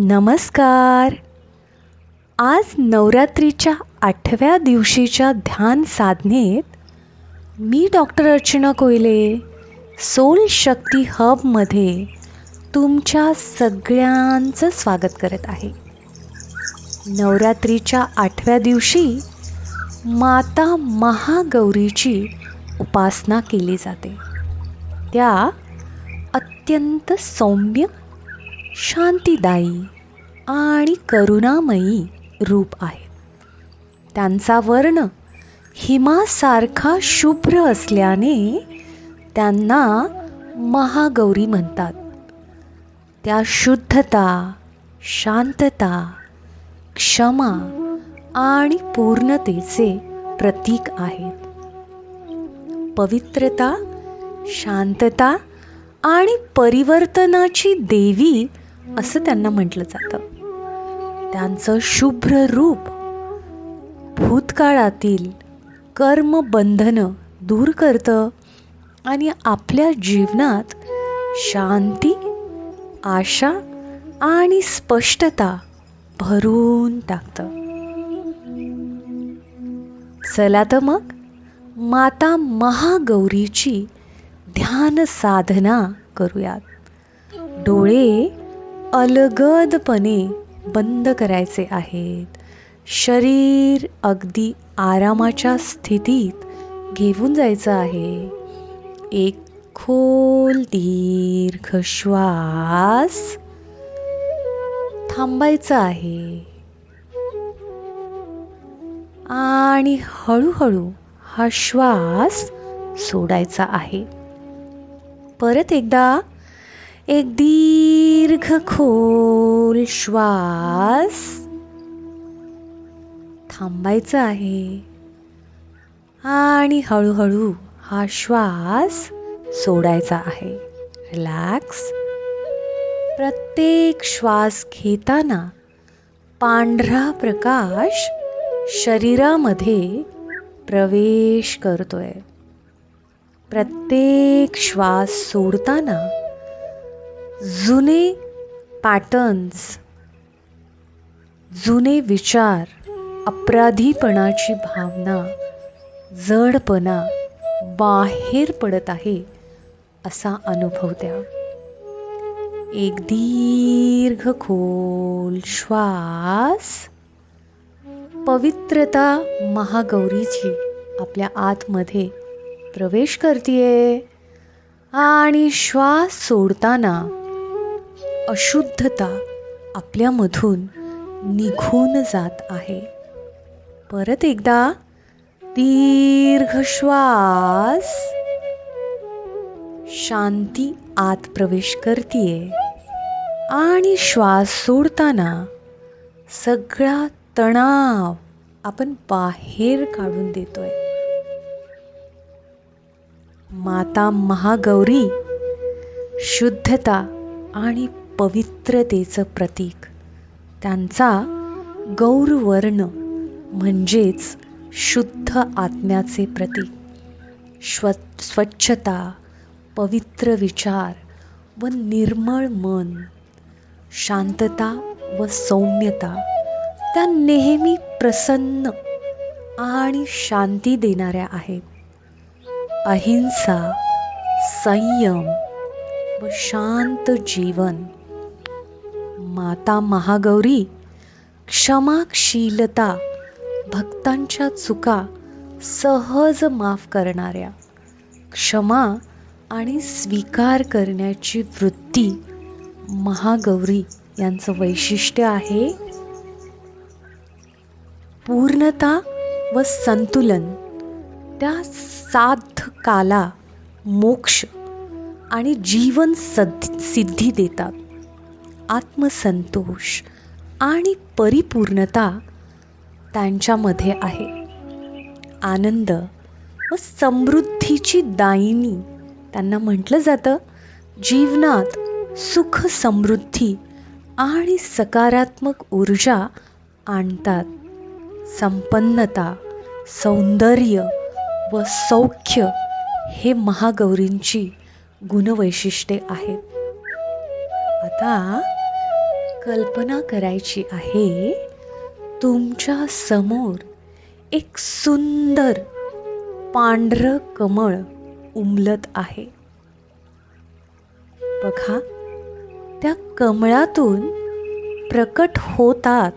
नमस्कार. आज नवरात्रीच्या आठव्या दिवशीच्या ध्यान साधनेत मी डॉक्टर अर्चना कोयले सोल शक्ती हबमध्ये तुमच्या सगळ्यांचं स्वागत करत आहे. नवरात्रीच्या आठव्या दिवशी माता महागौरीची उपासना केली जाते. त्या अत्यंत सौम्य शांतीदायी आणि करुणामयी रूप आहेत त्यांचा वर्ण हिमासारखा शुभ्र असल्याने त्यांना महागौरी म्हणतात. त्या शुद्धता शांतता क्षमा आणि पूर्णतेचे प्रतीक आहेत. पवित्रता शांतता आणि परिवर्तनाची देवी असं त्यांना म्हटलं जातं. त्यांचं शुभ्र रूप. भूतकाळातील कर्मबंधनं दूर करतं आणि आपल्या जीवनात शांती आशा आणि स्पष्टता भरून टाकतं. चला तर मग माता महागौरीची ध्यान साधना करूयात. डोळे अलगदपणे बंद करायचे आहेत. शरीर अगदी आरामाच्या स्थितीत घेऊन जायचं आहे. एक खोल दीर्घ श्वास थांबायचा आहे. आणि हळूहळू हा श्वास सोडायचा आहे. परत एकदा एक दीर्घ खोल श्वास थांबायचा आहे. आणि हळूहळू हा श्वास सोडायचा आहे. रिलॅक्स प्रत्येक श्वास घेताना पांढरा प्रकाश शरीरामध्ये प्रवेश करतोय. प्रत्येक श्वास सोडताना जुने पॅटर्न्स जुने विचार अपराधीपणाची भावना जडपणा बाहेर पडत आहे असा अनुभव द्या. एक दीर्घ खोल श्वास पवित्रता महागौरीची आपल्या आतमध्ये प्रवेश करतीये आणि श्वास सोडताना अशुद्धता आपल्यामधून निघून जात आहे. परत एकदा दीर्घ श्वास. शांती आत प्रवेश करतीये आणि श्वास सोडताना सगळा तणाव आपण बाहेर काढून देतोय. माता महागौरी शुद्धता आणि पवित्रतेचं प्रतीक. त्यांचा गौरवर्ण म्हणजेच शुद्ध आत्म्याचे प्रतीक. स्व स्वच्छता पवित्र विचार व निर्मळ मन शांतता व सौम्यता त्या नेहमी प्रसन्न आणि शांती देणाऱ्या आहेत. अहिंसा संयम व शांत जीवन माता महागौरी क्षमाशीलता भक्तांच्या चुका सहज माफ करणाऱ्या क्षमा आणि स्वीकार करण्याची वृत्ती महागौरी यांचं वैशिष्ट्य आहे. पूर्णता व संतुलन त्या साधकाला मोक्ष आणि जीवन सद सिद्धी देतात. आत्मसंतोष आणि परिपूर्णता त्यांच्यामध्ये आहे. आनंद व समृद्धीची दायिनी त्यांना म्हटलं जातं. जीवनात सुख समृद्धी आणि सकारात्मक ऊर्जा आणतात. संपन्नता सौंदर्य व सौख्य हे महागौरींची गुणवैशिष्ट्ये आहेत. आता कल्पना करायची आहे तुमच्यासमोर एक सुंदर पांढरं कमळ उमलत आहे. बघा त्या कमळातून प्रकट होतात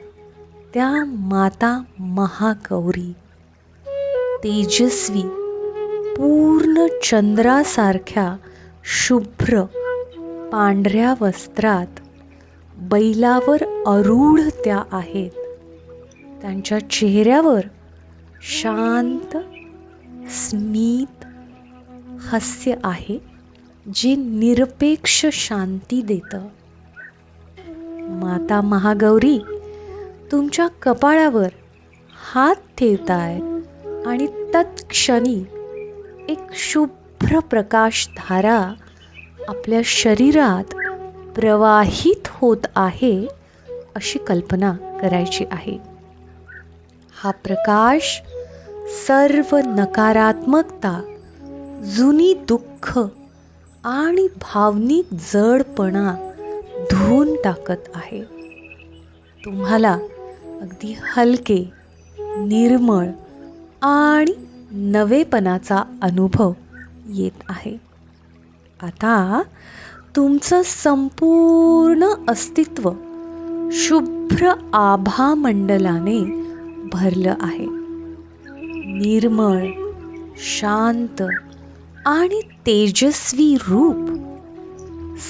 त्या माता महागौरी तेजस्वी पूर्ण चंद्रासारख्या शुभ्र पांढऱ्या वस्त्रात बैलावर अरूढ त्या आहेत. त्यांच्या चेहऱ्यावर शांत स्मित हास्य आहे जे निरपेक्ष शांती देतं. माता महागौरी तुमच्या कपाळावर हात ठेवताय आणि तत्क्षणी एक शुभ्र प्रकाश धारा आपल्या शरीरात प्रवाहित होत आहे अशी कल्पना करायची आहे. हा प्रकाश सर्व नकारात्मकता जुनी दुःख आणि भावनिक जडपणा धुवून टाकत आहे. तुम्हाला अगदी हलके निर्मळ आणि नवेपणाचा अनुभव येत आहे. आता तुमचं संपूर्ण अस्तित्व शुभ्र आभामंडलाने भरलं आहे. निर्मळ शांत आणि तेजस्वी रूप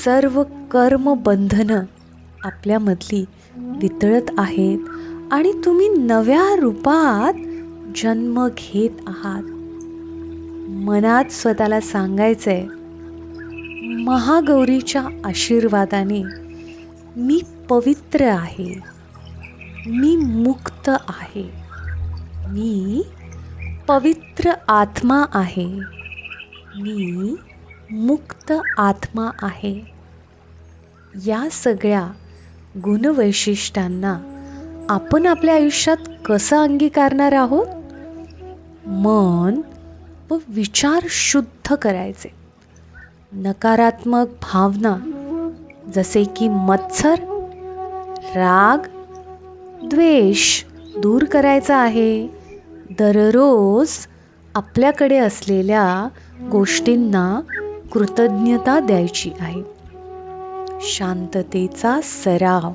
सर्व कर्मबंधनं आपल्यामधली वितळत आहेत आणि तुम्ही नव्या रूपात जन्म घेत आहात. मनात स्वतःला सांगायचंय महागौरीच्या आशीर्वादाने मी पवित्र आहे. मी मुक्त आहे. मी पवित्र आत्मा आहे. मी मुक्त आत्मा आहे. या सगळ्या गुणवैशिष्ट्यांना आपण आपल्या आयुष्यात कसं अंगीकारणार आहोत? मन व विचार शुद्ध करायचे. नकारात्मक भावना जसे की मत्सर राग द्वेष दूर करायचा आहे. दररोज आपल्याकडे असलेल्या गोष्टींना कृतज्ञता द्यायची आहे. शांततेचा सराव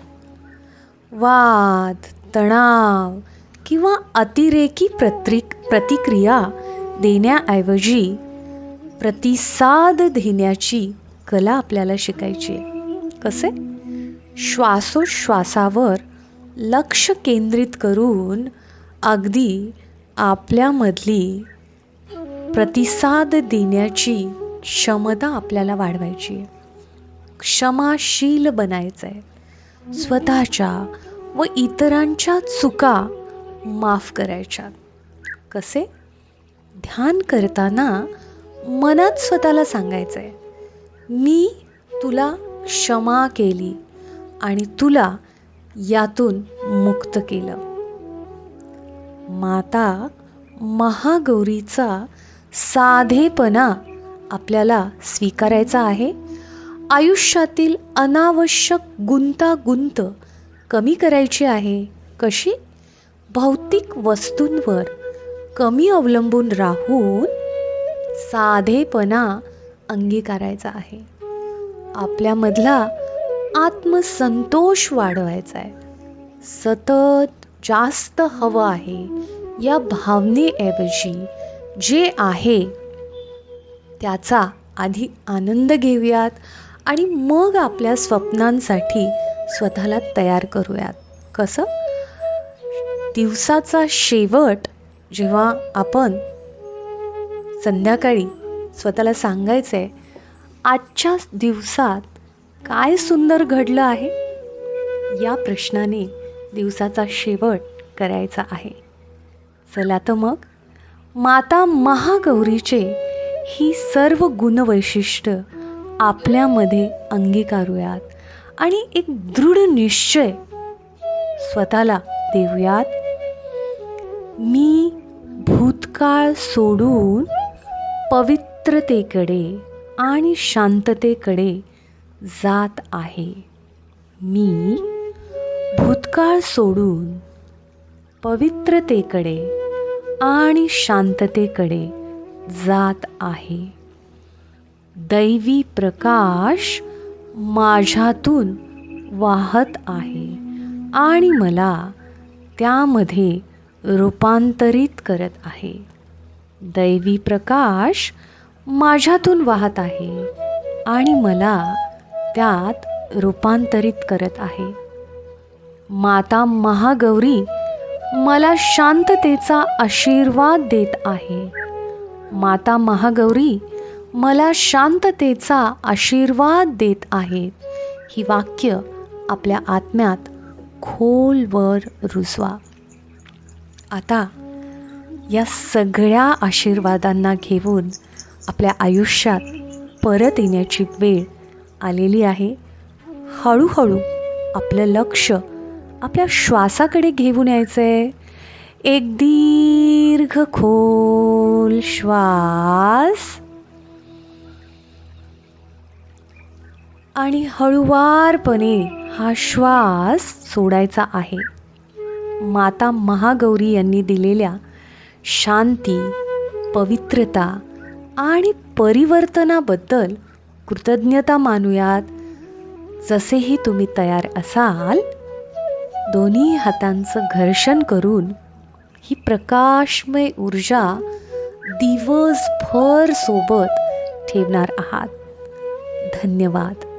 वाद तणाव किंवा अतिरेकी प्रतिक प्रतिक्रिया देण्याऐवजी प्रतिसाद देण्याची कला आपल्याला शिकायची आहे. कसे? श्वासोश्वासावर लक्ष केंद्रित करून अगदी आपल्यामधली प्रतिसाद देण्याची क्षमता आपल्याला वाढवायची आहे. क्षमाशील बनायचं आहे स्वतःच्या व इतरांच्या चुका माफ करायच्या. कसे? ध्यान करताना मनात स्वतःला सांगायचं आहे मी तुला क्षमा केली आणि तुला यातून मुक्त केलं. माता महागौरीचा साधेपणा आपल्याला स्वीकारायचा आहे. आयुष्यातील अनावश्यक गुंतागुंत कमी करायची आहे. कशी? भौतिक वस्तूंवर कमी अवलंबून राहून साधेपणा अंगीकारायचा आहे. आपल्यामधला आत्मसंतोष वाढवायचा आहे. सतत जास्त हवं आहे या भावनेऐवजी जे आहे त्याचा आधी आनंद घेऊयात आणि मग आपल्या स्वप्नांसाठी स्वतःला तयार करूयात. कसं? दिवसाचा शेवट जेव्हा आपण संध्याकाळी स्वतःला सांगायचं आहे आजच्या दिवसात काय सुंदर घडलं आहे? या प्रश्नाने दिवसाचा शेवट करायचा आहे. चला तर मग माता महागौरीचे ही सर्व गुणवैशिष्ट्य आपल्यामध्ये अंगीकारूयात आणि एक दृढ निश्चय स्वतःला देऊयात. मी भूतकाळ सोडून पवित्रतेकडे आणि शांततेकडे जात आहे. मी भूतकाळ सोडून पवित्रतेकडे आणि शांततेकडे जात आहे. दैवी प्रकाश माझ्यातून वाहत आहे आणि मला त्यामध्ये रूपांतरित करत आहे. दैवी प्रकाश माझ्यातून वाहत आहे आणि मला त्यात रूपांतरित करत आहे. माता महागौरी मला शांततेचा आशीर्वाद देत आहे. माता महागौरी मला शांततेचा आशीर्वाद देत आहेत ही वाक्य आपल्या आत्म्यात खोलवर रुजवा. आता या सगळ्या आशीर्वादांना घेऊन आपल्या आयुष्यात परत येण्याची वेळ आलेली आहे. हळूहळू आपलं लक्ष आपल्या श्वासाकडे घेऊन यायचं आहे एक दीर्घ खोल श्वास आणि हळुवारपणे हा श्वास सोडायचा आहे. माता महागौरी यांनी दिलेल्या शांती पवित्रता आणि परिवर्तनाबद्दल कृतज्ञता मानूयात. जसेही तुम्ही तयार असाल दोन्ही हातांचं घर्षण करून ही प्रकाशमय ऊर्जा दिवसभर सोबत ठेवणार आहात. धन्यवाद.